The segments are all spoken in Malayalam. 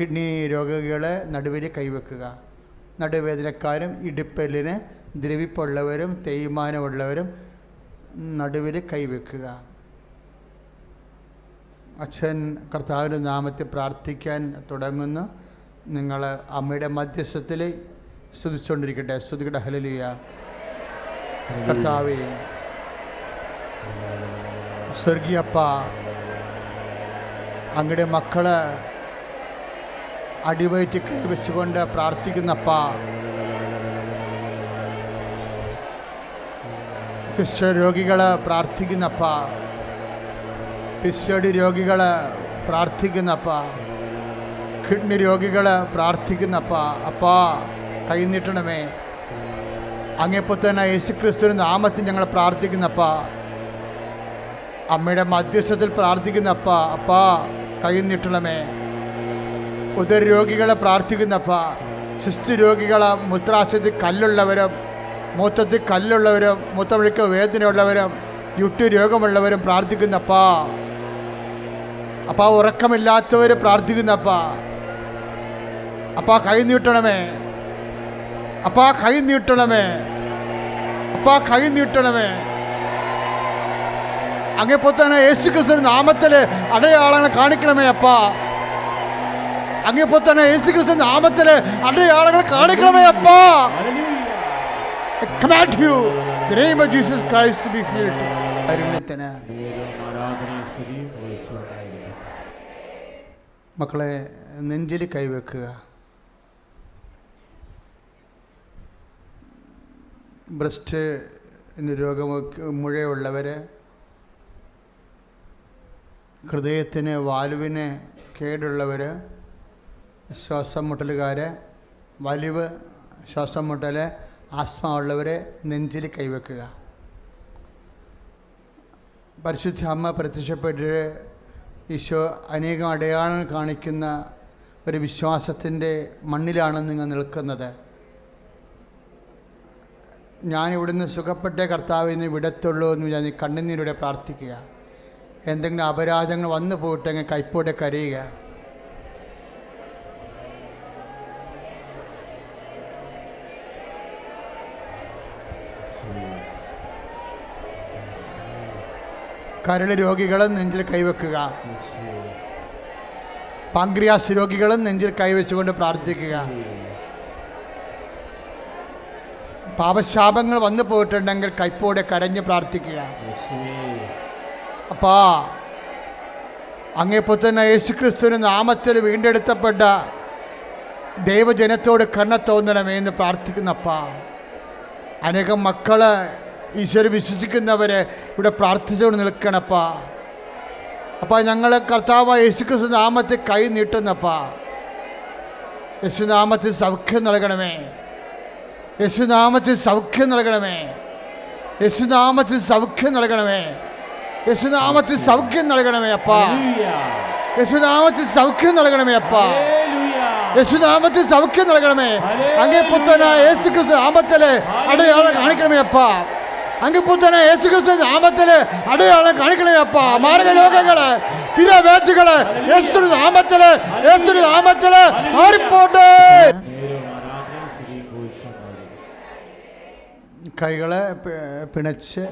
കിഡ്നി രോഗികളെ നടുവിൽ കൈവെക്കുക. നടുവേദനക്കാരും ഇടുപ്പല്ലിന് ദ്രവിപ്പുള്ളവരും തേയ്മാനമുള്ളവരും നടുവിൽ കൈവെക്കുക. അച്ഛൻ കർത്താവിന്റെ നാമത്തിൽ പ്രാർത്ഥിക്കാൻ തുടങ്ങുന്നു. നിങ്ങൾ അമ്മയുടെ മധ്യസ്ഥത്തിൽ സ്തുതിച്ചുകൊണ്ടിരിക്കട്ടെ. സ്തുതിക്കട്ടെ. ഹലലിയ കർത്താവേ സ്വർഗീയപ്പ അങ്ങയുടെ മക്കൾ അടിവയറ്റി കൈവച്ചുകൊണ്ട് പ്രാർത്ഥിക്കുന്നപ്പ. രോഗികൾ പ്രാർത്ഥിക്കുന്നപ്പ. പിസ്സടി രോഗികൾ പ്രാർത്ഥിക്കുന്നപ്പ. കിഡ്നി രോഗികൾ പ്രാർത്ഥിക്കുന്നപ്പ. അപ്പാ കൈനീട്ടണമേ അങ്ങേപ്പോൾ തന്നെ യേശുക്രിസ്തുവിന് നാമത്തിൽ ഞങ്ങൾ പ്രാർത്ഥിക്കുന്നപ്പ. അമ്മയുടെ മധ്യസ്ഥത്തിൽ പ്രാർത്ഥിക്കുന്നപ്പ. അപ്പാ കൈ നീട്ടണമേ. ഉദര രോഗികളെ പ്രാർത്ഥിക്കുന്നപ്പ സിസ്റ്റ് രോഗികൾ മൂത്രാശയത്തിൽ കല്ലുള്ളവരും മൂത്രത്തിൽ കല്ലുള്ളവരും മൂത്തമൊഴുക്ക് വേദനയുള്ളവരും യുട്ടി രോഗമുള്ളവരും പ്രാർത്ഥിക്കുന്നപ്പാ. അപ്പ ഉറക്കമില്ലാത്തവർ പ്രാർത്ഥിക്കുന്നപ്പാ. അപ്പ കൈ നീട്ടണമേ. അപ്പ കൈ നീട്ടണമേ. അപ്പ കൈ നീട്ടണമേ. അങ്ങേപ്പോൾ തന്നെ യേശു ക്രിസ്തു നാമത്തിൽ അടയാളങ്ങൾ കാണിക്കണമേ അപ്പാ. അങ്ങേപ്പോൾ തന്നെ യേശു ക്രിസ്തു നാമത്തിൽ അടയാളങ്ങൾ കാണിക്കണമേ അപ്പാ. സ്തുതിയും വഹിച്ചുകൊണ്ടായിരുന്നു മക്കളെ നെഞ്ചിൽ കൈവെക്കുക. ബ്രസ്റ്റ് രോഗം മുഴയുള്ളവരെ ഹൃദയത്തിന് വാലുവിന് കേടുള്ളവർ ശ്വാസം മുട്ടലുകാർ വലിവ് ശ്വാസം മുട്ടൽ ആസ്മ ഉള്ളവർ നെഞ്ചിൽ കൈവെക്കുക. പരിശുദ്ധ അമ്മ പ്രത്യക്ഷപ്പെട്ട് ഈശോ അനേകം അടയാളങ്ങൾ കാണിക്കുന്ന ഒരു വിശ്വാസത്തിന്റെ മണ്ണിലാണ് നിങ്ങൾ നിൽക്കുന്നത്. ഞാൻ ഇവിടുന്ന് സുഖപ്പെട്ട കർത്താവിന് വിടത്തുള്ളൂ എന്ന് ഞാൻ കണ്ണുനീരോടെ പ്രാർത്ഥിക്കുക. എന്തെങ്കിലും അപരാധങ്ങൾ വന്നു പോയിട്ടെങ്കിൽ കൈപ്പോടെ കരയുക. കരൾ രോഗികളും നെഞ്ചിൽ കൈവെക്കുക. പാങ്ക്രിയാസ് രോഗികളും നെഞ്ചിൽ കൈവച്ചുകൊണ്ട് പ്രാർത്ഥിക്കുക. പാപശാപങ്ങൾ വന്നു പോയിട്ടുണ്ടെങ്കിൽ കൈപ്പോടെ കരഞ്ഞ് പ്രാർത്ഥിക്കുക. അപ്പാ അങ്ങേപ്പോ തന്നെ യേശുക്രിസ്തുവിന് നാമത്തിൽ വീണ്ടെടുത്തപ്പെട്ട ദൈവജനത്തോട് കണ്ണ തോന്നണമേ എന്ന് പ്രാർത്ഥിക്കുന്നപ്പാ. അനേകം മക്കൾ ഈശ്വര വിശ്വസിക്കുന്നവരെ ഇവിടെ പ്രാർത്ഥിച്ചുകൊണ്ട് നിൽക്കണപ്പാ. അപ്പം ഞങ്ങൾ കർത്താവ് യേശുക്രിസ്തു നാമത്തിൽ കൈ നീട്ടുന്നപ്പാ. യേശുനാമത്തിൽ സൗഖ്യം നൽകണമേ. യേശുനാമത്തിൽ സൗഖ്യം നൽകണമേ. യേശുനാമത്തിൽ സൗഖ്യം നൽകണമേ. യേശുനാമത്തിൽ സൗഖ്യം നൽകണമേ അപ്പാ. യേശുനാമത്തിൽ സൗഖ്യം നൽകണമേ അപ്പാ. യേശുനാമത്തിൽ സൗഖ്യം നൽകണമേ. അങ്ങേ പുത്രനായ യേശുക്രിസ്തു നാമത്തിലെ അടയാളം കാണിക്കണമേ അപ്പാ. അങ്ങ് പുത്തന യേശുക്രിസ്തു നാമത്തിൽ അടയാളം കാണിക്കണമേ അപ്പാ. മാർഗ രോഗങ്ങൾ സ്ഥിരവേറ്റുകൾ യേശു നാമത്തിൽ യേശു നാമത്തിൽ മാറിപ്പോട്ടെ. കൈകളെ പിണച്ച്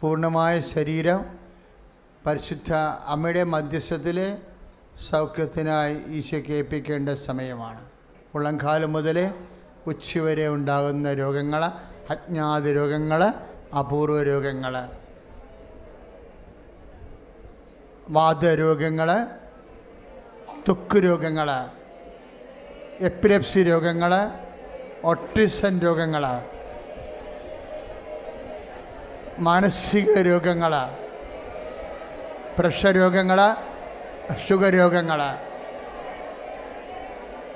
പൂർണമായ ശരീരം പരിശുദ്ധ അമ്മയുടെ മധ്യസ്ഥത്തിൽ സൗഖ്യത്തിനായി ഈശോയ്ക്ക് ഏൽപ്പിക്കേണ്ട സമയമാണ്. ഉള്ളംകാലം മുതൽ ഉച്ചവരെ ഉണ്ടാകുന്ന രോഗങ്ങൾ അജ്ഞാത രോഗങ്ങൾ അപൂർവ രോഗങ്ങൾ വാദരോഗങ്ങൾ ത്വക്ക് രോഗങ്ങൾ എപ്പിലെപ്സി രോഗങ്ങൾ ഒട്ടിസൺ രോഗങ്ങൾ മാനസിക രോഗങ്ങൾ പ്രഷർ രോഗങ്ങൾ ഷുഗർ രോഗങ്ങൾ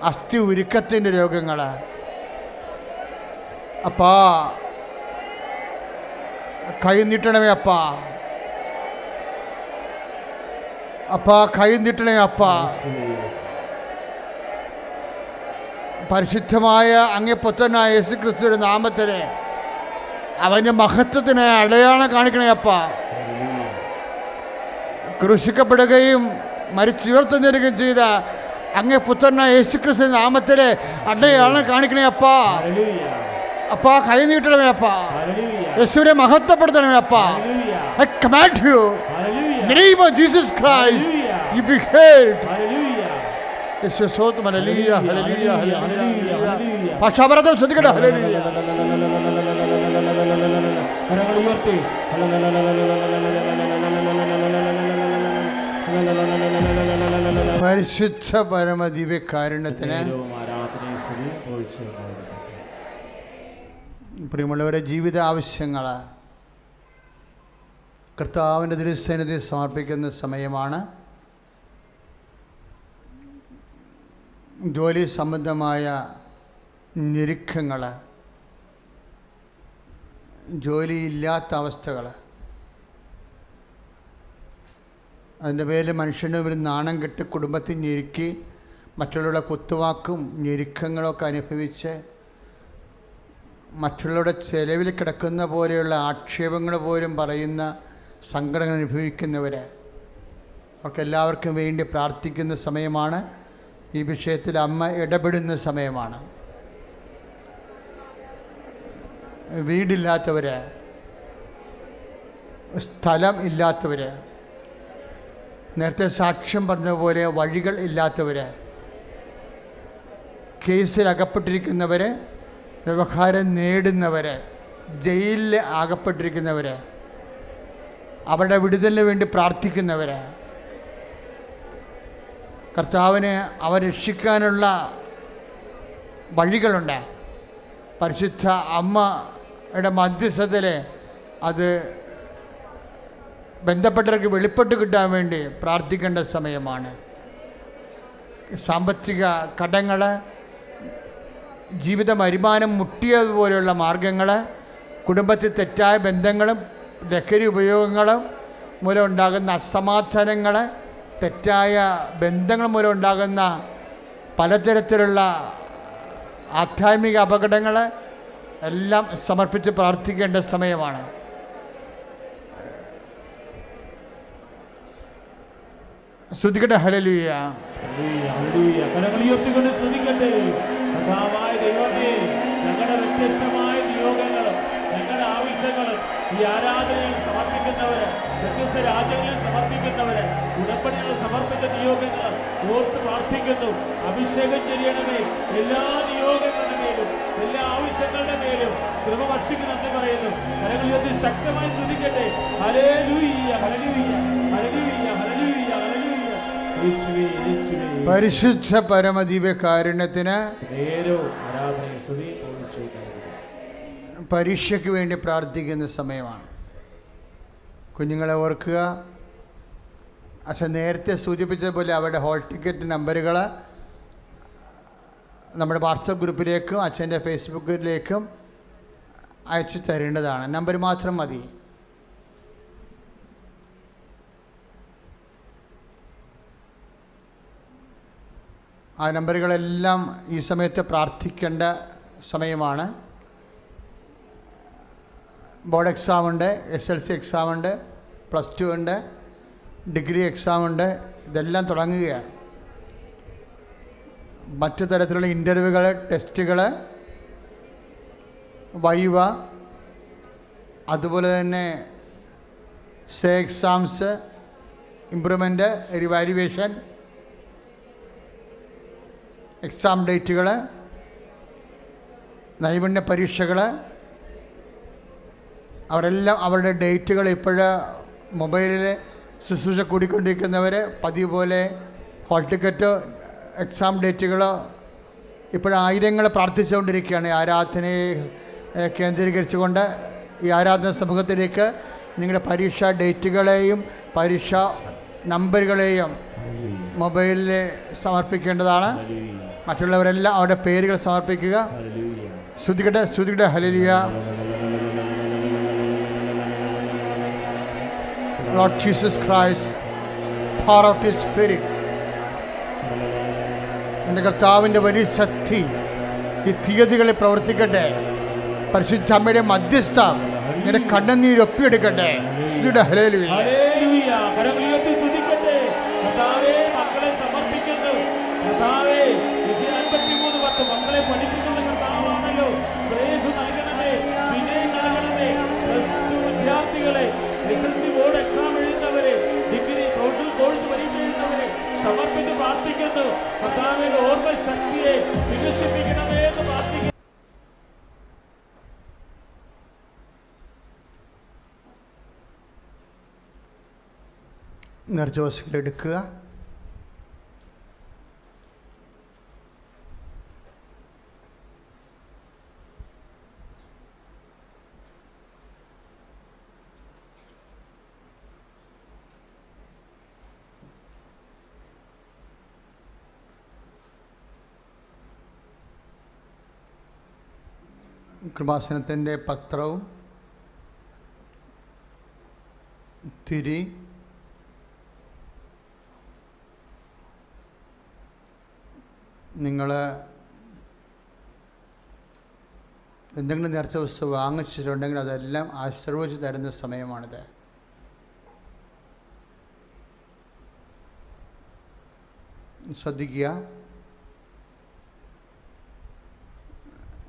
അസ്ഥി ഉരുക്കത്തിന്റെ രോഗങ്ങൾ അപ്പാ. കൈ നീട്ടണമേ അപ്പാ. അപ്പാ കൈ അപ്പാ. പരിശുദ്ധമായ അങ്ങേ പുത്രനായ യേശു ക്രിസ്തുവിന്റെ നാമത്തിന് അവന്റെ മഹത്വത്തിന് അടയാളം കാണിക്കണേ അപ്പ. ക്രൂശിക്കപ്പെടുകയും മരിച്ചുയർത്തുന്നതിനും ചെയ്ത അങ്ങേ പുത്രനായ യേശുക്രിസ്തു നാമത്തിലെ അടയാളം കാണിക്കണേ അപ്പാ. അപ്പാ കൈ നീട്ടണമേ അപ്പാ യേശുവിനെ മഹത്വപ്പെടുത്തണമേ അപ്പാ. I command you name of Jesus Christ, you be healed. Hallelujah, hallelujah, hallelujah, hallelujah. Hallelujah. ഭാഷാപരതം ശ്രദ്ധിക്കട്ടെ ഉയർത്തി. പരിശുദ്ധ പരമദിവ്യകാരുണ്യത്തിന് പ്രിയമുള്ളവരെ ജീവിത ആവശ്യങ്ങൾ കർത്താവിന്റെ തിരുസന്നിധി സമർപ്പിക്കുന്ന സമയമാണ്. ജോലി സംബന്ധമായ ഞെരുക്കങ്ങൾ ജോലിയില്ലാത്ത അവസ്ഥകൾ അതിന്റെ പേരിൽ മനുഷ്യന് ഒരു നാണം കെട്ട് കുടുംബത്തിൽ ഞെരുക്കി മറ്റുള്ളവരുടെ കുത്തുവാക്കും ഞെരുക്കങ്ങളൊക്കെ അനുഭവിച്ച് മറ്റുള്ളവരുടെ ചെലവിൽ കിടക്കുന്ന പോലെയുള്ള ആക്ഷേപങ്ങൾ പോലും പറയുന്ന സങ്കടങ്ങൾ അനുഭവിക്കുന്നവർ അവർക്കെല്ലാവർക്കും വേണ്ടി പ്രാർത്ഥിക്കുന്ന സമയമാണ്. ഈ വിഷയത്തിൽ അമ്മ ഇടപെടുന്ന സമയമാണ്. വീടില്ലാത്തവർ സ്ഥലം ഇല്ലാത്തവർ നേരത്തെ സാക്ഷ്യം പറഞ്ഞതുപോലെ പോലെ വഴികൾ ഇല്ലാത്തവർ കേസിൽ അകപ്പെട്ടിരിക്കുന്നവർ വ്യവഹാരം നേടുന്നവർ ജയിലിൽ ആകപ്പെട്ടിരിക്കുന്നവർ അവരുടെ വിടുതലിന് വേണ്ടി പ്രാർത്ഥിക്കുന്നവർ കർത്താവിനെ അവർ രക്ഷിക്കാനുള്ള വഴികളുണ്ട്. പരിശുദ്ധ അമ്മയുടെ മധ്യസ്ഥത്തിൽ അത് ബന്ധപ്പെട്ടവർക്ക് വെളിപ്പെട്ട് കിട്ടാൻ വേണ്ടി പ്രാർത്ഥിക്കേണ്ട സമയമാണ്. സാമ്പത്തിക കടങ്ങൾ ജീവിത വരുമാനം മുട്ടിയതുപോലെയുള്ള മാർഗങ്ങൾ കുടുംബത്തിൽ തെറ്റായ ബന്ധങ്ങളും ലഹരി ഉപയോഗങ്ങളും മൂലം ഉണ്ടാകുന്ന അസമാധാനങ്ങൾ തെറ്റായ ബന്ധങ്ങൾ മൂലം ഉണ്ടാകുന്ന പലതരത്തിലുള്ള ആധ്യാത്മിക അപകടങ്ങൾ എല്ലാം സമർപ്പിച്ച് പ്രാർത്ഥിക്കേണ്ട സമയമാണ്. ശ്രദ്ധിക്കട്ടെ ഹലലുയ. കരങ്ങൾ ഉയർത്തിക്കൊണ്ട് സ്തുതിക്കട്ടെ കർത്താവായ ദൈവമേ ഞങ്ങളുടെ വ്യത്യസ്തമായ നിയോഗങ്ങളും ഞങ്ങളുടെ ആവശ്യങ്ങളും ഈ ആരാധനയിൽ സമർപ്പിക്കുന്നവര് വ്യത്യസ്ത രാജ്യങ്ങളിൽ സമർപ്പിക്കുന്നവര് ഉടമ്പടികൾ സമർപ്പിച്ച നിയോഗങ്ങൾ ഓർത്ത് പ്രാർത്ഥിക്കുന്നു. അഭിഷേകം ചെയ്യണമേ എല്ലാ നിയോഗങ്ങളുടെ മേലും എല്ലാ ആവശ്യങ്ങളുടെ മേലും കൃപ വർഷിക്കുന്നു എന്ന് പറയുന്നു. ഉയർത്തി ശക്തമായി സ്തുതിക്കട്ടെ. ഹല്ലേലൂയ ലൂയ്യ യേശുവേ യേശുവേ പരിശുദ്ധ പരമദീപ കാരുണ്യത്തിന് പരീക്ഷയ്ക്ക് വേണ്ടി പ്രാർത്ഥിക്കുന്ന സമയമാണ്. കുഞ്ഞുങ്ങളെ ഓർക്കുക. പക്ഷെ നേരത്തെ സൂചിപ്പിച്ചതുപോലെ അവരുടെ ഹോൾ ടിക്കറ്റ് നമ്പറുകൾ നമ്മുടെ വാട്സപ്പ് ഗ്രൂപ്പിലേക്കും അച്ഛന്റെ ഫേസ്ബുക്കിലേക്കും അയച്ചു തരേണ്ടതാണ്. നമ്പർ മാത്രം മതി. ആ നമ്പറുകളെല്ലാം ഈ സമയത്ത് പ്രാർത്ഥിക്കേണ്ട സമയമാണ്. ബോർഡ് എക്സാം ഉണ്ട് എസ് എൽ സി എക്സാം ഉണ്ട് പ്ലസ് ടു ഉണ്ട് ഡിഗ്രി എക്സാം ഉണ്ട് ഇതെല്ലാം തുടങ്ങുകയാണ്. മറ്റു തരത്തിലുള്ള ഇന്റർവ്യൂകൾ ടെസ്റ്റുകൾ വൈവ അതുപോലെ തന്നെ say exams improvement revaluation exam ഡേറ്റുകൾ നൈപുണ്യ പരീക്ഷകൾ അവരെല്ലാം അവരുടെ ഡേറ്റുകൾ ഇപ്പോഴ് മൊബൈലിൽ ശുശ്രൂഷ കൂടിക്കൊണ്ടിരിക്കുന്നവർ പതിവ് പോലെ ഹോൾ ടിക്കറ്റ് എക്സാം ഡേറ്റുകൾ ഇപ്പോഴായിരങ്ങൾ പ്രാർത്ഥിച്ചുകൊണ്ടിരിക്കുകയാണ്. ഈ ആരാധനയെ കേന്ദ്രീകരിച്ചുകൊണ്ട് ഈ ആരാധന സമൂഹത്തിലേക്ക് നിങ്ങളുടെ പരീക്ഷാ ഡേറ്റുകളെയും പരീക്ഷാ നമ്പറുകളെയും മൊബൈലിൽ സമർപ്പിക്കേണ്ടതാണ്. മറ്റുള്ളവരെല്ലാം അവരുടെ പേരുകൾ സമർപ്പിക്കുക. ശ്രുതികട്ടെ ശ്രുതികട്ടെ ഹലിയ Lord Jesus Christ, power of His Spirit. എന്റെ കർത്താവിന്റെ വലിയ ശക്തി ഈ തീയതികളിൽ പ്രവർത്തിക്കട്ടെ. പരിശുദ്ധ അമ്മയുടെ മധ്യസ്ഥ എന്റെ കണ്ണുനീര് ഒപ്പിയെടുക്കട്ടെ. ശ്രീയുടെ ഹലേലുവി വിഷയം അൻപത്തിമൂന്ന് നിർജോസികൾ എടുക്കുക. കൃപാസനത്തിന്റെ പത്രവും തിരി നിങ്ങൾ എന്തെങ്കിലും നേർച്ച വസ്തു വാങ്ങിച്ചിട്ടുണ്ടെങ്കിൽ അതെല്ലാം ആശീർവദിച്ച് തരുന്ന സമയമാണിത്. ശ്രദ്ധിക്കുക.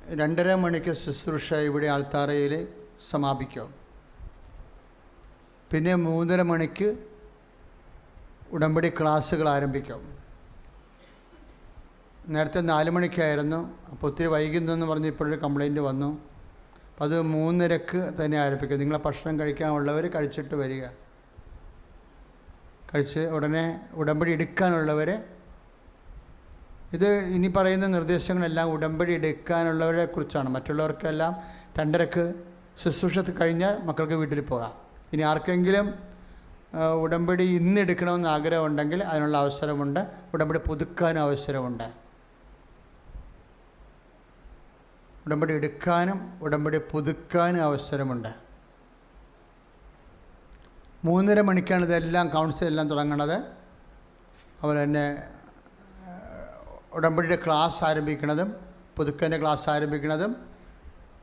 രണ്ടര മണിക്ക് ശുശ്രൂഷ ഇവിടെ ആൾത്താറയിൽ സമാപിക്കും. പിന്നെ മൂന്നര മണിക്ക് ഉടമ്പടി ക്ലാസ്സുകൾ ആരംഭിക്കും. നേരത്തെ നാല് മണിക്കായിരുന്നു. അപ്പോൾ ഒത്തിരി വൈകുന്നെന്ന് പറഞ്ഞ് ഇപ്പോഴൊരു കംപ്ലൈന്റ് വന്നു. അപ്പോൾ അത് മൂന്നരക്ക് തന്നെ ആരംഭിക്കും. നിങ്ങളെ ഭക്ഷണം കഴിക്കാനുള്ളവർ കഴിച്ചിട്ട് വരിക. കഴിച്ച് ഉടനെ ഉടമ്പടി എടുക്കാനുള്ളവർ ഇത് ഇനി പറയുന്ന നിർദ്ദേശങ്ങളെല്ലാം ഉടമ്പടി എടുക്കാനുള്ളവരെ കുറിച്ചാണ്. മറ്റുള്ളവർക്കെല്ലാം രണ്ടരക്ക് ശുശ്രൂഷ കഴിഞ്ഞാൽ മക്കൾക്ക് വീട്ടിൽ പോകാം. ഇനി ആർക്കെങ്കിലും ഉടമ്പടി ഇന്ന് എടുക്കണമെന്ന് ആഗ്രഹമുണ്ടെങ്കിൽ അതിനുള്ള അവസരമുണ്ട്. ഉടമ്പടി പുതുക്കാനും അവസരമുണ്ട്. ഉടമ്പടി എടുക്കാനും ഉടമ്പടി പുതുക്കാനും അവസരമുണ്ട്. മൂന്നര മണിക്കാണ് ഇതെല്ലാം കൗൺസിൽ എല്ലാം തുടങ്ങണത്. അതുപോലെ തന്നെ ഉടമ്പടിയുടെ ക്ലാസ് ആരംഭിക്കുന്നതും പുതുക്കന്റെ ക്ലാസ് ആരംഭിക്കുന്നതും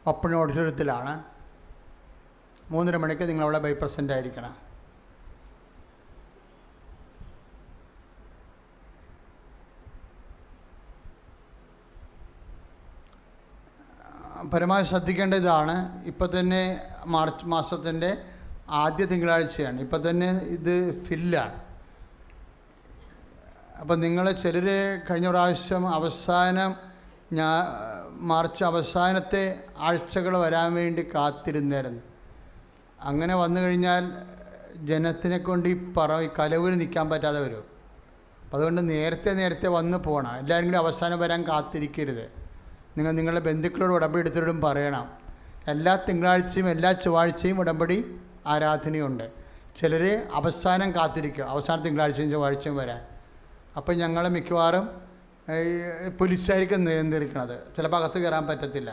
ഒപ്പണ ഓഡിറ്റോറിയത്തിലാണ് മൂന്നര മണിക്ക് നിങ്ങളവിടെ ബൈ പ്രസന്റ് ആയിരിക്കണം. പരമാവധി ശ്രദ്ധിക്കേണ്ട ഇതാണ്. ഇപ്പം തന്നെ മാർച്ച് മാസത്തിന്റെ ആദ്യ തിങ്കളാഴ്ചയാണ്. ഇപ്പം തന്നെ ഇത് ഫില്ലാണ് അപ്പം നിങ്ങൾ ചിലർ കഴിഞ്ഞ പ്രാവശ്യം അവസാനം ഞാ മാർച്ച് അവസാനത്തെ ആഴ്ചകൾ വരാൻ വേണ്ടി കാത്തിരുന്നായിരുന്നു. അങ്ങനെ വന്നു കഴിഞ്ഞാൽ ജനത്തിനെ കൊണ്ട് ഈ പറ ഈ കലവിൽ നിൽക്കാൻ പറ്റാതെ വരും. അതുകൊണ്ട് നേരത്തെ നേരത്തെ വന്ന് പോകണം എല്ലാവരും കൂടി അവസാനം വരാൻ കാത്തിരിക്കരുത്. നിങ്ങൾ നിങ്ങളുടെ ബന്ധുക്കളോട് ഉടമ്പടി എടുത്തിട്ടും പറയണം. എല്ലാ തിങ്കളാഴ്ചയും എല്ലാ ചൊവ്വാഴ്ചയും ഉടമ്പടി ആരാധനയുണ്ട്. ചിലർ അവസാനം കാത്തിരിക്കും. അവസാന തിങ്കളാഴ്ചയും ചൊവ്വാഴ്ചയും വരാൻ. അപ്പം ഞങ്ങൾ മിക്കവാറും പുലിശായിരിക്കും നിയന്ത്രിക്കണത്. ചിലപ്പോൾ അകത്ത് കയറാൻ പറ്റത്തില്ല.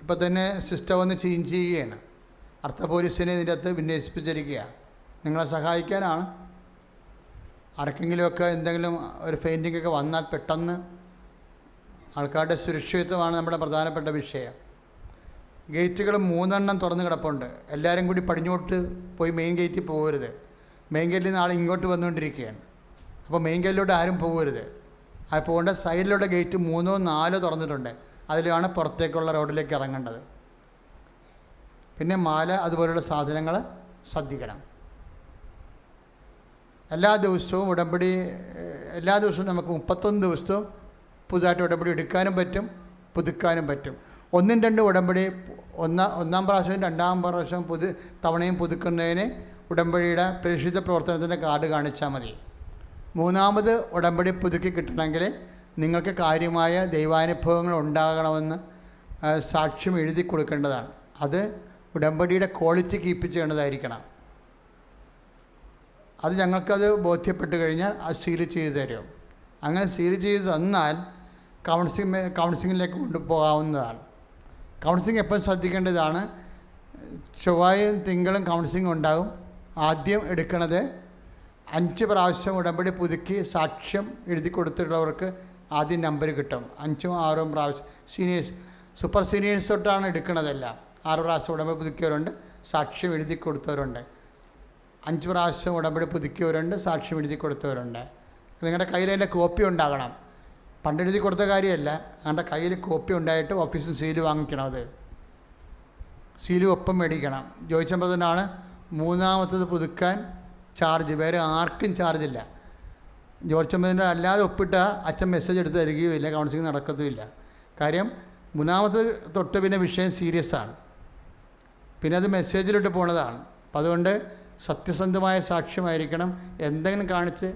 ഇപ്പം തന്നെ സിസ്റ്റം ഒന്ന് ചേഞ്ച് ചെയ്യുകയാണ് അർത്ഥ പോലീസിനെ ഇതിന്റെ അകത്ത് വിന്യസിപ്പിച്ചിരിക്കുക നിങ്ങളെ സഹായിക്കാനാണ്. ആർക്കെങ്കിലുമൊക്കെ എന്തെങ്കിലും ഒരു ഫെയിന്റിംഗ് ഒക്കെ വന്നാൽ പെട്ടെന്ന് ആൾക്കാരുടെ സുരക്ഷിതത്വമാണ് നമ്മുടെ പ്രധാനപ്പെട്ട വിഷയം. ഗേറ്റുകൾ മൂന്നെണ്ണം തുറന്ന് കിടപ്പുണ്ട്. എല്ലാവരും കൂടി പടിഞ്ഞോട്ട് പോയി മെയിൻ ഗേറ്റിൽ പോകരുത്. മെയിൻ ഗേറ്റിൽ നിന്ന് ആൾ ഇങ്ങോട്ട് വന്നുകൊണ്ടിരിക്കുകയാണ്. അപ്പോൾ മെയിൻ ഗേറ്റിലോട്ട് ആരും പോകരുത്. ആ പോകേണ്ട സൈഡിലുള്ള ഗേറ്റ് മൂന്നോ നാലോ തുറന്നിട്ടുണ്ട്. അതിലാണ് പുറത്തേക്കുള്ള റോഡിലേക്ക് ഇറങ്ങേണ്ടത്. പിന്നെ മാല അതുപോലുള്ള സാധനങ്ങൾ ശ്രദ്ധിക്കണം. എല്ലാ ദിവസവും ഉടമ്പടി എല്ലാ ദിവസവും നമുക്ക് മുപ്പത്തൊന്ന് ദിവസവും പുതുതായിട്ട് ഉടമ്പടി എടുക്കാനും പറ്റും പുതുക്കാനും പറ്റും. ഒന്നും രണ്ടും ഉടമ്പടി ഒന്നാം ഒന്നാം പ്രാവശ്യവും രണ്ടാം പ്രാവശ്യവും പുതു തവണയും പുതുക്കുന്നതിന് ഉടമ്പടിയുടെ പ്രേക്ഷിത പ്രവർത്തനത്തിന്റെ കാർഡ് കാണിച്ചാൽ മതി. മൂന്നാമത് ഉടമ്പടി പുതുക്കി കിട്ടണമെങ്കിൽ നിങ്ങൾക്ക് കാര്യമായ ദൈവാനുഭവങ്ങൾ ഉണ്ടാകണമെന്ന് സാക്ഷ്യം എഴുതി കൊടുക്കേണ്ടതാണ്. അത് ഉടമ്പടിയുടെ ക്വാളിറ്റി കീപ്പ് ചെയ്യേണ്ടതായിരിക്കണം. അത് ഞങ്ങൾക്കത് ബോധ്യപ്പെട്ട് കഴിഞ്ഞാൽ അത് സീൽ ചെയ്ത് തരും. അങ്ങനെ സീൽ ചെയ്ത് തന്നാൽ കൗൺസിലിംഗ് കൗൺസിലിങ്ങിലേക്ക് കൊണ്ടുപോകാവുന്നതാണ്. കൗൺസിലിംഗ് എപ്പോൾ ശ്രദ്ധിക്കേണ്ടതാണ്? ചൊവ്വായും തിങ്കളും കൗൺസിലിംഗ് ഉണ്ടാകും. ആദ്യം എടുക്കുന്നത് അഞ്ച് പ്രാവശ്യം ഉടമ്പടി പുതുക്കി സാക്ഷ്യം എഴുതി കൊടുത്തിട്ടുള്ളവർക്ക് ആദ്യം നമ്പർ കിട്ടും. അഞ്ചും ആറും പ്രാവശ്യം. സീനിയേഴ്സ് സൂപ്പർ സീനിയേഴ്സ് തൊട്ടാണ് എടുക്കുന്നതെല്ലാം ആറ് പ്രാവശ്യം ഉടമ്പടി പുതുക്കിയവരുണ്ട് സാക്ഷ്യം എഴുതി കൊടുത്തവരുണ്ട്. അഞ്ച് പ്രാവശ്യം ഉടമ്പടി പുതുക്കിയവരുണ്ട് സാക്ഷ്യം എഴുതി കൊടുത്തവരുണ്ട്. നിങ്ങളുടെ കയ്യിൽ അതിന്റെ കോപ്പി ഉണ്ടാകണം. പണ്ടെഴുതി കൊടുത്ത കാര്യമല്ല. അവന്റെ കയ്യിൽ കോപ്പി ഉണ്ടായിട്ട് ഓഫീസിൽ സീൽ വാങ്ങിക്കണം അത്. സീൽ ഒപ്പം മേടിക്കണം. ജോയിച്ചമ്പതിനാണ് മൂന്നാമത്തത് പുതുക്കാൻ ചാർജ്. വേറെ ആർക്കും ചാർജില്ല. ജോർജ് ചമ്പതിന്റെ അല്ലാതെ ഒപ്പിട്ട അച്ഛൻ മെസ്സേജ് എടുത്ത് തരികയുമില്ല. കൗൺസിലിംഗ് നടക്കത്തുമില്ല. കാര്യം മൂന്നാമത് തൊട്ട് പിന്നെ വിഷയം സീരിയസ് ആണ്. പിന്നെ അത് മെസ്സേജിലിട്ട് പോണതാണ്. അപ്പം അതുകൊണ്ട് സത്യസന്ധമായ സാക്ഷ്യമായിരിക്കണം. എന്തെങ്കിലും കാണിച്ച്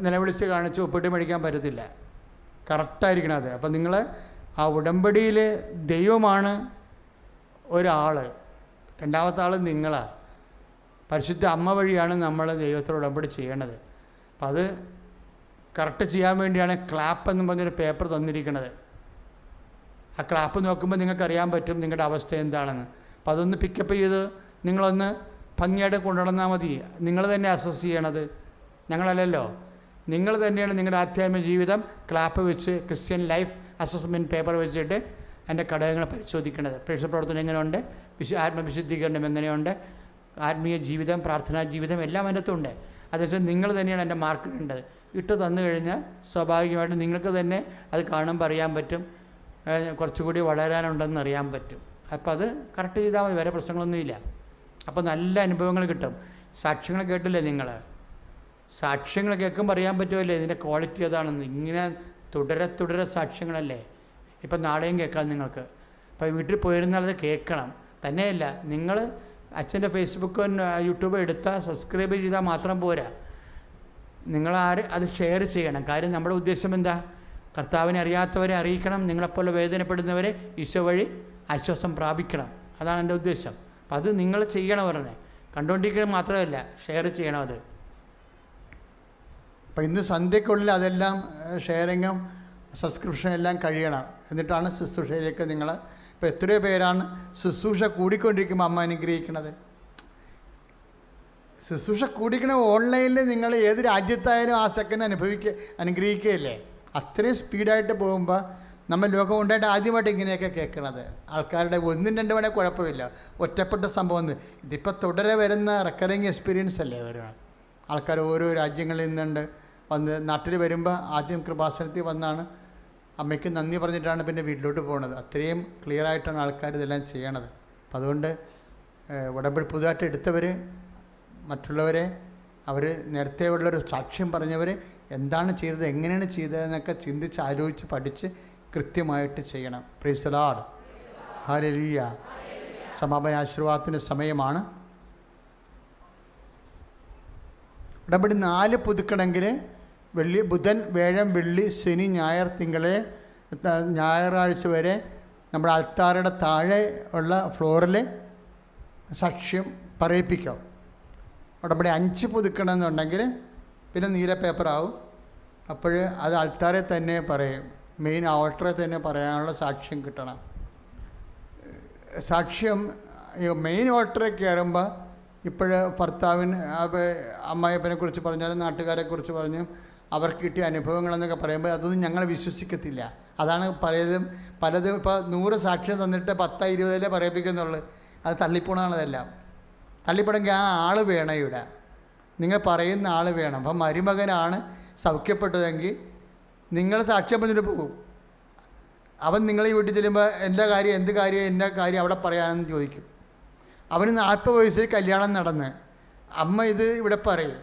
നിലവിളിച്ച് കാണിച്ച് ഒപ്പിട്ട് മേടിക്കാൻ പറ്റത്തില്ല. കറക്റ്റായിരിക്കണം അത്. അപ്പം നിങ്ങൾ ആ ഉടമ്പടിയിൽ ദൈവമാണ് ഒരാൾ രണ്ടാമത്തെ ആൾ നിങ്ങളാണ് പരിശുദ്ധ അമ്മ വഴിയാണ് നമ്മൾ ദൈവത്തോട് ഉടമ്പടി ചെയ്യണത്. അപ്പം അത് കറക്റ്റ് ചെയ്യാൻ വേണ്ടിയാണ് ക്ലാപ്പ് എന്ന് പറഞ്ഞൊരു പേപ്പർ തന്നിരിക്കുന്നത് ആ ക്ലാപ്പ് നോക്കുമ്പോൾ നിങ്ങൾക്ക് അറിയാൻ പറ്റും നിങ്ങളുടെ അവസ്ഥ എന്താണെന്ന്. അപ്പം അതൊന്ന് പിക്കപ്പ് ചെയ്ത് നിങ്ങളൊന്ന് ഭംഗിയായിട്ട് കൊണ്ടുനടന്നാൽ മതി. നിങ്ങൾ തന്നെ അസസ് ചെയ്യണത്. ഞങ്ങളല്ലല്ലോ. നിങ്ങൾ തന്നെയാണ് നിങ്ങളുടെ ആധ്യാത്മിക ജീവിതം ക്ലാപ്പ് വെച്ച് ക്രിസ്ത്യൻ ലൈഫ് അസസ്മെന്റ് പേപ്പർ വെച്ചിട്ട് അതിന്റെ ഘടകങ്ങൾ പരിശോധിക്കേണ്ടത്. പ്രവർത്തനം എങ്ങനെയുണ്ട്? വിശു ആത്മവിശുദ്ധീകരണം എങ്ങനെയുണ്ട്? ആത്മീയ ജീവിതം പ്രാർത്ഥനാ ജീവിതം എല്ലാം അതിന്റെ അകത്തുണ്ട്. അതായത് നിങ്ങൾ തന്നെയാണ് എന്റെ മാർക്ക് ഇടേണ്ടത്. ഇട്ട് തന്നു കഴിഞ്ഞാൽ സ്വാഭാവികമായിട്ടും നിങ്ങൾക്ക് തന്നെ അത് കാണുമ്പോൾ അറിയാൻ പറ്റും. കുറച്ചുകൂടി വളരാനുണ്ടെന്ന് അറിയാൻ പറ്റും. അപ്പോൾ അത് കറക്റ്റ് ചെയ്താൽ മതി. വേറെ പ്രശ്നങ്ങളൊന്നുമില്ല. അപ്പോൾ നല്ല അനുഭവങ്ങൾ കിട്ടും. സാക്ഷ്യങ്ങൾ കേട്ടില്ലേ നിങ്ങൾ? സാക്ഷ്യങ്ങൾ കേൾക്കുമ്പോൾ അറിയാൻ പറ്റുമല്ലേ? ഇതിന്റെ ക്വാളിറ്റി അതാണെന്ന്. ഇങ്ങനെ തുടരെ തുടരെ സാക്ഷ്യങ്ങളല്ലേ? ഇപ്പം നാളെയും കേൾക്കാം നിങ്ങൾക്ക്. അപ്പോൾ വീട്ടിൽ പോയിരുന്നാലത് കേൾക്കണം. തന്നെയല്ല നിങ്ങൾ അച്ഛന്റെ ഫേസ്ബുക്ക് യൂട്യൂബ് എടുത്താൽ സബ്സ്ക്രൈബ് ചെയ്താൽ മാത്രം പോരാ. നിങ്ങൾ ആര് അത് ഷെയർ ചെയ്യണം. കാര്യം നമ്മുടെ ഉദ്ദേശം എന്താ? കർത്താവിനെ അറിയാത്തവരെ അറിയിക്കണം. നിങ്ങളെപ്പോലെ വേദനപ്പെടുന്നവരെ ഈശോ വഴി ആശ്വാസം പ്രാപിക്കണം. അതാണ് എന്റെ ഉദ്ദേശം. അപ്പം അത് നിങ്ങൾ ചെയ്യണം പറഞ്ഞേ. കണ്ടുകൊണ്ടിരിക്കുന്നത് മാത്രമല്ല ഷെയർ ചെയ്യണം അത്. അപ്പം ഇന്ന് സന്ധ്യക്കുള്ളിൽ അതെല്ലാം ഷെയറിങ്ങും സബ്സ്ക്രിപ്ഷനും എല്ലാം കഴിയണം. എന്നിട്ടാണ് ശുശ്രൂഷയിലേക്ക് നിങ്ങൾ ഇപ്പോൾ എത്രയോ പേരാണ് ശുശ്രൂഷ കൂടിക്കൊണ്ടിരിക്കുമ്പോൾ അമ്മ അനുഗ്രഹിക്കുന്നത് ശുശ്രൂഷ കൂടിക്കണ ഓൺലൈനിൽ നിങ്ങൾ ഏത് രാജ്യത്തായാലും ആ സെക്കൻഡ് അനുഭവിക്കുക അനുഗ്രഹിക്കുകയല്ലേ? അത്രയും സ്പീഡായിട്ട് പോകുമ്പോൾ നമ്മൾ ലോകം ഉണ്ടായിട്ട് ആദ്യമായിട്ട് ഇങ്ങനെയൊക്കെ കേൾക്കണത്. ആൾക്കാരുടെ ഒന്നും രണ്ടും വേണേൽ കുഴപ്പമില്ല. ഒറ്റപ്പെട്ട സംഭവം ഇതിപ്പോൾ തുടരെ വരുന്ന റെക്കറിങ് എക്സ്പീരിയൻസ് അല്ലേ വരുന്നത്? ആൾക്കാർ ഓരോ രാജ്യങ്ങളിൽ നിന്നുണ്ട്. വന്ന് നാട്ടിൽ വരുമ്പോൾ ആദ്യം കൃപാസനത്തിൽ വന്നാണ് അമ്മയ്ക്ക് നന്ദി പറഞ്ഞിട്ടാണ് പിന്നെ വീട്ടിലോട്ട് പോകുന്നത് അത്രയും ക്ലിയർ ആയിട്ടാണ് ആൾക്കാർ ഇതെല്ലാം ചെയ്യണത്. അപ്പം അതുകൊണ്ട് ഉടമ്പടി പുതുതായിട്ട് എടുത്തവർ മറ്റുള്ളവരെ അവർ നേരത്തെ ഉള്ളൊരു സാക്ഷ്യം പറഞ്ഞവർ എന്താണ് ചെയ്തത് എങ്ങനെയാണ് ചെയ്തതെന്നൊക്കെ ചിന്തിച്ച് ആലോചിച്ച് പഠിച്ച് കൃത്യമായിട്ട് ചെയ്യണം. പ്രീസലാഡ് ഹാലലിയ സമാപന ആശീർവാദത്തിന്റെ സമയമാണ്. ഉടമ്പടി നാല് പുതുക്കണമെങ്കിൽ വെള്ളി ബുധൻ വേഴം വെള്ളി ശനി ഞായർ തിങ്കളെ ഞായറാഴ്ച വരെ നമ്മുടെ അൾത്താരയുടെ താഴെ ഉള്ള ഫ്ലോറിൽ സാക്ഷ്യം പറയിപ്പിക്കാം. ഉടമ്പടി അഞ്ച് പുതുക്കണമെന്നുണ്ടെങ്കിൽ പിന്നെ നീല പേപ്പറാവും. അപ്പോൾ അത് അൾത്താരെ തന്നെ പറയും. മെയിൻ ഓൾട്ടറെ തന്നെ പറയാനുള്ള സാക്ഷ്യം കിട്ടണം. സാക്ഷ്യം മെയിൻ ഓൾട്ടറെ കയറുമ്പോൾ ഇപ്പോൾ ഭർത്താവിന് അമ്മായിപ്പനെ കുറിച്ച് പറഞ്ഞാലും നാട്ടുകാരെ കുറിച്ച് പറഞ്ഞും അവർക്ക് കിട്ടിയ അനുഭവങ്ങളെന്നൊക്കെ പറയുമ്പോൾ അതൊന്നും ഞങ്ങൾ വിശ്വസിക്കത്തില്ല. അതാണ് പലതും പലതും ഇപ്പോൾ നൂറ് സാക്ഷ്യം തന്നിട്ട് പത്ത് ഇരുപതിലേ പറയിപ്പിക്കുന്നുള്ളൂ. അത് തള്ളിപ്പോണാണതെല്ലാം തള്ളിപ്പോണെങ്കിൽ ആ ആൾ വേണം ഇവിടെ. നിങ്ങൾ പറയുന്ന ആൾ വേണം. അപ്പം മരുമകനാണ് സൗഖ്യപ്പെട്ടതെങ്കിൽ നിങ്ങൾ സാക്ഷ്യം പറഞ്ഞിട്ട് പോകും അവൻ നിങ്ങളെ വീട്ടിൽ ചെല്ലുമ്പോൾ എന്റെ കാര്യം എന്ത് കാര്യം എന്റെ കാര്യം അവിടെ പറയാമെന്ന് ചോദിക്കും. അവന് നാൽപ്പത് വയസ്സിൽ കല്യാണം നടന്ന് അമ്മ ഇത് ഇവിടെ പറയും.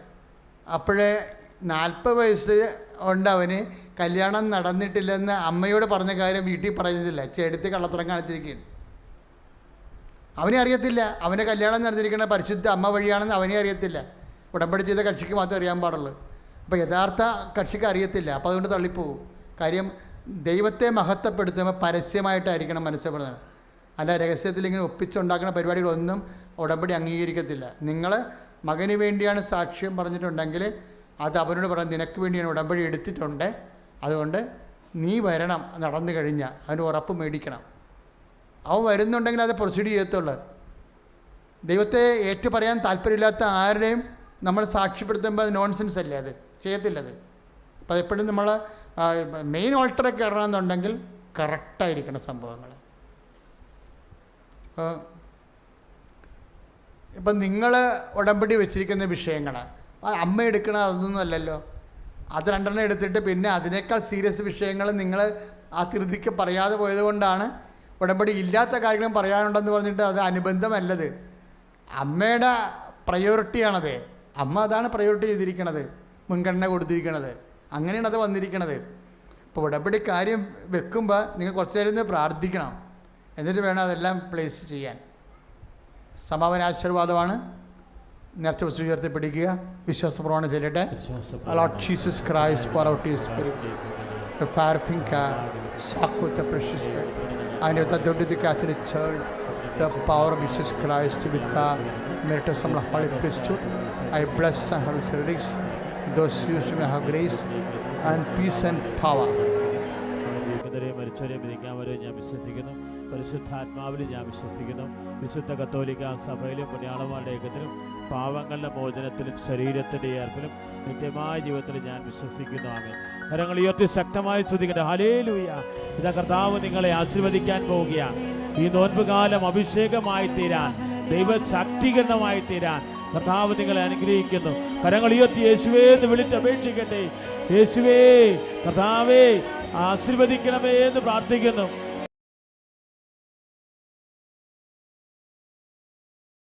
അപ്പോഴേ നാൽപ്പത് വയസ്സ് ഉണ്ട് അവന് കല്യാണം നടന്നിട്ടില്ലെന്ന് അമ്മയോട് പറഞ്ഞ കാര്യം വീട്ടിൽ പറഞ്ഞതില്ല ചെടുത്ത് കള്ളത്തരം കാണിച്ചിരിക്കുകയാണ്. അവനെ അറിയത്തില്ല. അവനെ കല്യാണം നടന്നിരിക്കുന്ന പരിശുദ്ധ അമ്മ വഴിയാണെന്ന് അവനെ അറിയത്തില്ല. ഉടമ്പടി ചെയ്ത കക്ഷിക്ക് മാത്രമേ അറിയാൻ പാടുള്ളൂ. അപ്പോൾ യഥാർത്ഥ കക്ഷിക്ക് അറിയത്തില്ല. അപ്പോൾ അതുകൊണ്ട് തള്ളിപ്പോവും കാര്യം ദൈവത്തെ മഹത്വപ്പെടുത്തുമ്പോൾ പരസ്യമായിട്ടായിരിക്കണം മനസ്സിലാക്കുന്നത് അല്ല രഹസ്യത്തിൽ ഇങ്ങനെ ഒപ്പിച്ചുണ്ടാക്കുന്ന പരിപാടികളൊന്നും ഉടമ്പടി അംഗീകരിക്കത്തില്ല. നിങ്ങൾ മകന് വേണ്ടിയാണ് സാക്ഷ്യം പറഞ്ഞിട്ടുണ്ടെങ്കിൽ അത് അവനോട് പറയാം നിനക്ക് വേണ്ടി ഞാൻ ഉടമ്പടി എടുത്തിട്ടുണ്ട്. അതുകൊണ്ട് നീ വരണം. നടന്നു കഴിഞ്ഞാൽ അതിന് ഉറപ്പ് മേടിക്കണം. അവൻ വരുന്നുണ്ടെങ്കിൽ അത് പ്രൊസീഡ് ചെയ്യത്തുള്ളൂ. ദൈവത്തെ ഏറ്റു പറയാൻ താല്പര്യമില്ലാത്ത ആരുടെയും നമ്മൾ സാക്ഷ്യപ്പെടുത്തുമ്പോൾ അത് നോൺസെൻസ് അല്ലേ അത്? ചെയ്യത്തില്ലത് അപ്പോൾ എപ്പോഴും നമ്മൾ മെയിൻ ഓൾട്ടറെ കയറണമെന്നുണ്ടെങ്കിൽ കറക്റ്റായിരിക്കണം സംഭവങ്ങൾ. ഇപ്പം നിങ്ങൾ ഉടമ്പടി വെച്ചിരിക്കുന്ന വിഷയങ്ങൾ അമ്മ എടുക്കണ അതൊന്നും അല്ലല്ലോ. അത് രണ്ടെണ്ണം എടുത്തിട്ട് പിന്നെ അതിനേക്കാൾ സീരിയസ് വിഷയങ്ങൾ നിങ്ങൾ ആ തിരുതിക്ക് പറയാതെ പോയതുകൊണ്ടാണ് ഉടമ്പടി ഇല്ലാത്ത കാര്യങ്ങളും പറയാനുണ്ടെന്ന് പറഞ്ഞിട്ട് അത് അനുബന്ധമല്ലത്. അമ്മയുടെ പ്രയോറിറ്റിയാണത് അമ്മ അതാണ് പ്രയോറിറ്റി ചെയ്തിരിക്കണത്. മുൻഗണന കൊടുത്തിരിക്കണത്. അങ്ങനെയാണ് അത് വന്നിരിക്കണത്. അപ്പോൾ ഉടമ്പടി കാര്യം വെക്കുമ്പോൾ നിങ്ങൾ കുറച്ച് നേരം പ്രാർത്ഥിക്കണം. എന്നിട്ട് വേണം അതെല്ലാം പ്ലേസ് ചെയ്യാൻ. സമാപനാശീർവാദമാണ് നേർച്ച വസ്തു ഉയർത്തിപ്പിടിക്കുക വിശ്വാസപ്രമാണം ചെല്ലട്ടെ fire finger, soak with the precious blood, and with the daughter of the Catholic Church, the power of Jesus Christ with the miracles of the Holy Priesthood. I bless and Holy Spirit, those who may have grace and peace and power. ഞാൻ വിശ്വസിക്കുന്നു പരിശുദ്ധാത്മാവിലും ഞാൻ വിശ്വസിക്കുന്നു വിശുദ്ധ കത്തോലിക്ക സഭയിലും പുണ്യാളന്മാരുടെ ഏകത്തിലും പാവങ്ങളുടെ മോചനത്തിലും ശരീരത്തിന്റെ ഏർപ്പിലും നിത്യമായ ജീവിതത്തിൽ ഞാൻ വിശ്വസിക്കുന്നു. ആമേ കരങ്ങൾ ഉയർത്തി ശക്തമായി ശ്രദ്ധിക്കട്ടെ ഹലേലൂയ ഇതാ കർത്താവ് നിങ്ങളെ ആശീർവദിക്കാൻ പോവുകയാണ് ഈ നോൻപുകാലം അഭിഷേകമായി തീരാൻ ദൈവ ശാക്തീകരണമായി തീരാൻ കർത്താവ് നിങ്ങളെ അനുഗ്രഹിക്കുന്നു. കരങ്ങൾ ഉയർത്തി യേശുവേ എന്ന് വിളിച്ചപേക്ഷിക്കട്ടെ യേശുവേ കർത്താവേ ആശീർവദിക്കണമേ എന്ന് പ്രാർത്ഥിക്കുന്നു.